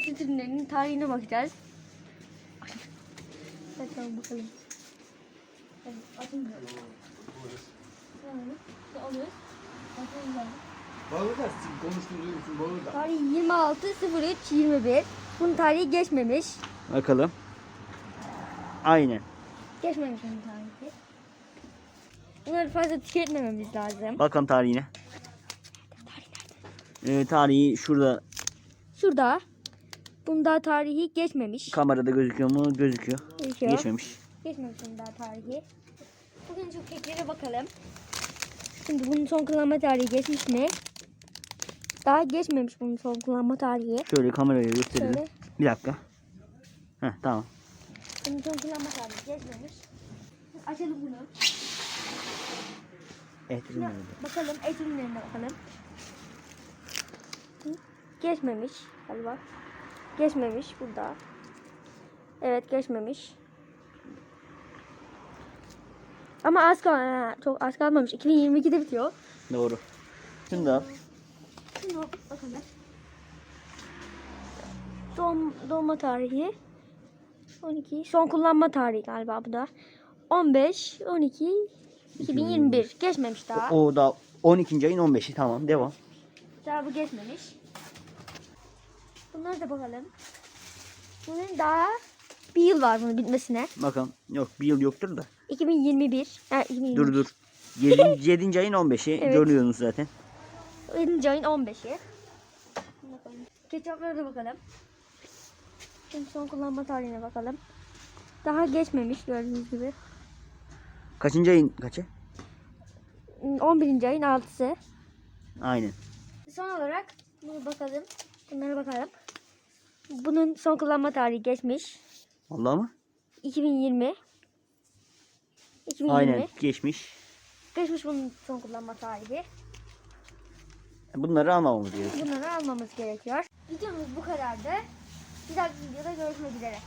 süt ürünlerinin tarihine bakacağız. Bakalım bakalım. Hadi atın böyle. Ne alıyoruz? Atın böyle. Balığı da konuştuğunuz için balığı da. Tarihi 26 03 21. Bunun tarihi geçmemiş. Bakalım. Aynen. Geçmemiş bunun tarihi. Bunları fazla tüketmememiz lazım. Bakalım tarihine. Ee, tarihi şurada Şurada. Bunda tarihi geçmemiş. kamerada gözüküyor mu? Gözüküyor. Gözüküyor. Geçmemiş. Geçmemiş bunun daha tarihi. Bugün şu keklere bakalım. Şimdi bunun son kullanma tarihi geçmiş mi? Daha geçmemiş bunun son kullanma tarihi. Şöyle kameraya gösterelim. Şöyle. Bir dakika. Heh, tamam. Bunun son kullanma tarihi geçmemiş. Açalım bunu. Evet, Şimdi bakalım et ürünlerine bakalım. Geçmemiş galiba. Geçmemiş burada. Evet geçmemiş. Ama az kal ha, çok az kalmamış. 2022'de bitiyor. Doğru. Da al. Şunu bakalım. Doğum, doğma tarihi 12. Son kullanma tarihi galiba bu da. 15 12 2021. Geçmemiş daha. O da 12. ayın 15'i. Tamam devam. Daha bu geçmemiş. Bunları da bakalım. Bunun daha bir yıl var bunun bitmesine. Bakalım. Yok bir yıl yoktur da. 2021. Ha, 2021. Dur dur. 7. 7. ayın 15'i. Evet. Görüyorsunuz zaten. 7. ayın 15'i. Ketçaplara da bakalım. Şimdi son kullanma tarihine bakalım. Daha geçmemiş gördüğünüz gibi. Kaçıncı ayın kaçı? 11. ayın 6'sı. Aynen. Son olarak bunu bakalım. Bunlara bakalım. Bunun son kullanma tarihi geçmiş. Vallahi mı? 2020. 2020. Aynen geçmiş. Geçmiş bunun son kullanma tarihi. Bunları almamamız gerekiyor. Bunları almamız gerekiyor. Videomuz bu kadardı. Bir dahaki videoda görüşmek üzere.